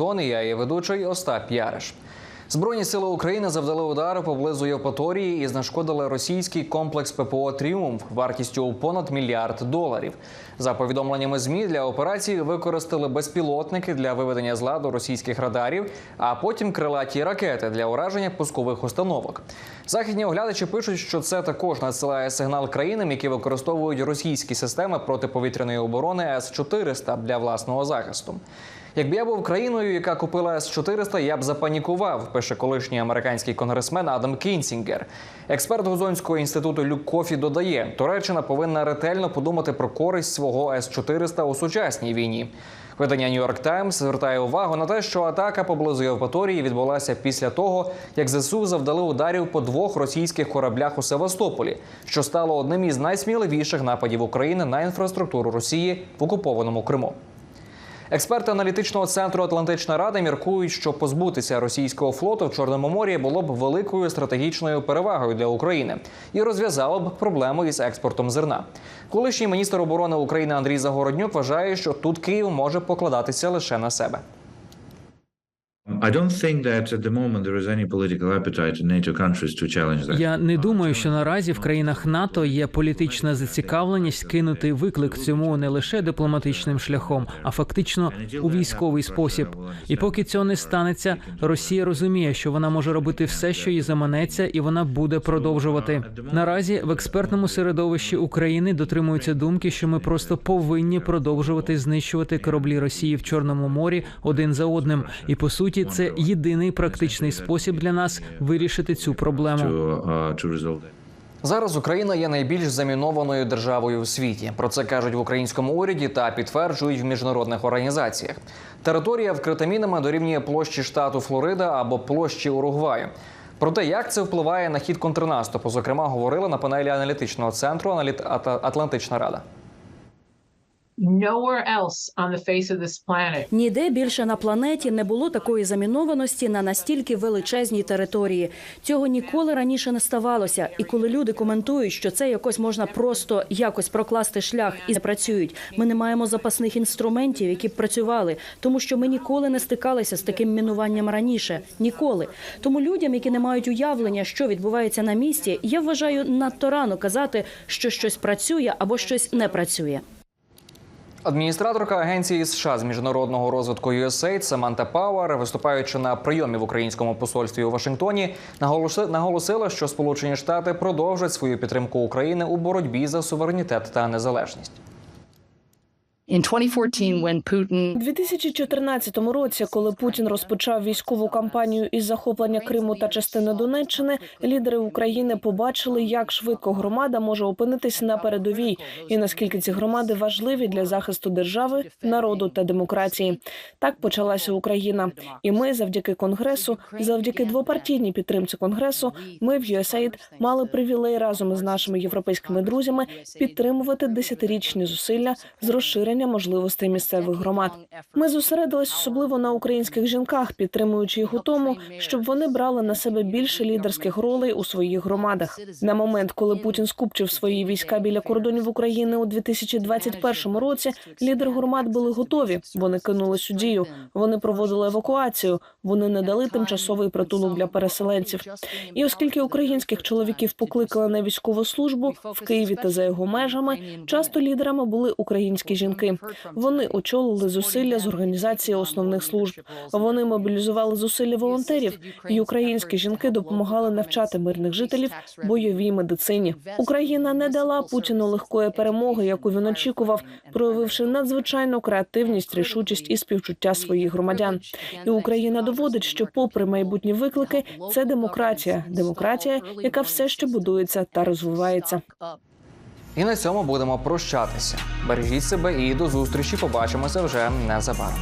Вашингтон я є ведучий Остап Яриш. Збройні сили України завдали удар поблизу Євпаторії і знешкодили російський комплекс ППО Тріумф вартістю у понад мільярд доларів. За повідомленнями змі для операції використали безпілотники для виведення з ладу російських радарів, а потім крилаті ракети для ураження пускових установок. Західні оглядачі пишуть, що це також надсилає сигнал країнам, які використовують російські системи протиповітряної оборони С-400 для власного захисту. Якби я був країною, яка купила С-400, я б запанікував, пише колишній американський конгресмен Адам Кінсінгер. Експерт Гузонського інституту Люк Кофі додає, Туреччина повинна ретельно подумати про користь свого С-400 у сучасній війні. Видання York Times звертає увагу на те, що атака поблизу Євпаторії відбулася після того, як ЗСУ завдали ударів по двох російських кораблях у Севастополі, що стало одним із найсміливіших нападів України на інфраструктуру Росії в окупованому Криму. Експерти аналітичного центру Атлантична Рада міркують, що позбутися російського флоту в Чорному морі було б великою стратегічною перевагою для України і розв'язало б проблему із експортом зерна. Колишній міністр оборони України Андрій Загороднюк вважає, що тут Київ може покладатися лише на себе. Я не думаю, що наразі в країнах НАТО є політична зацікавленість кинути виклик цьому не лише дипломатичним шляхом, а фактично у військовий спосіб. І поки цього не станеться, Росія розуміє, що вона може робити все, що їй заманеться, і вона буде продовжувати. Наразі в експертному середовищі України дотримуються думки, що ми просто повинні продовжувати знищувати кораблі Росії в Чорному морі один за одним. І по суті, це єдиний практичний спосіб для нас вирішити цю проблему. Зараз Україна є найбільш замінованою державою у світі. Про це кажуть в українському уряді та підтверджують в міжнародних організаціях. Територія вкрита мінами дорівнює площі штату Флорида або площі Уругваю. Про те, як це впливає на хід контрнаступу, зокрема, говорили на панелі аналітичного центру «Аналіт- Атлантична Рада. Nowhere else on Ніде більше на планеті не було такої замінованості на настільки величезній території. Цього ніколи раніше не ставалося. І коли люди коментують, що це якось можна просто якось прокласти шлях і не працюють, ми не маємо запасних інструментів, які б працювали, тому що ми ніколи не стикалися з таким мінуванням раніше. Ніколи. Тому людям, які не мають уявлення, що відбувається на місці, я вважаю надто рано казати, що щось працює або щось не працює. Адміністраторка агенції США з міжнародного розвитку USAID Саманта Пауер, виступаючи на прийомі в українському посольстві у Вашингтоні, наголоси- наголосила, що Сполучені Штати продовжать свою підтримку України у боротьбі за суверенітет та незалежність. У 2014 році, коли Путін розпочав військову кампанію із захоплення Криму та частини Донеччини, лідери України побачили, як швидко громада може опинитись на передовій, і наскільки ці громади важливі для захисту держави, народу та демократії. Так почалася Україна, і ми, завдяки конгресу, завдяки двопартійній підтримці конгресу, ми в USAID мали привілей разом із нашими європейськими друзями підтримувати десятирічні зусилля з розширення можливостей місцевих громад. Ми зосередились особливо на українських жінках, підтримуючи їх у тому, щоб вони брали на себе більше лідерських ролей у своїх громадах. На момент, коли Путін скупчив свої війська біля кордонів України у 2021 році, лідери громад були готові. Вони кинулись у дію. Вони проводили евакуацію. Вони не дали тимчасовий притулок для переселенців. І оскільки українських чоловіків покликали на військову службу в Києві та за його межами, часто лідерами були українські жінки. Вони очолили зусилля з організації основних служб. Вони мобілізували зусилля волонтерів, і українські жінки допомагали навчати мирних жителів бойовій медицині. Україна не дала Путіну легкої перемоги, яку він очікував, проявивши надзвичайну креативність, рішучість і співчуття своїх громадян. І Україна доводить, що, попри майбутні виклики, це демократія, демократія, яка все ще будується та розвивається. І на цьому будемо прощатися. Бережіть себе і до зустрічі. Побачимося вже незабаром.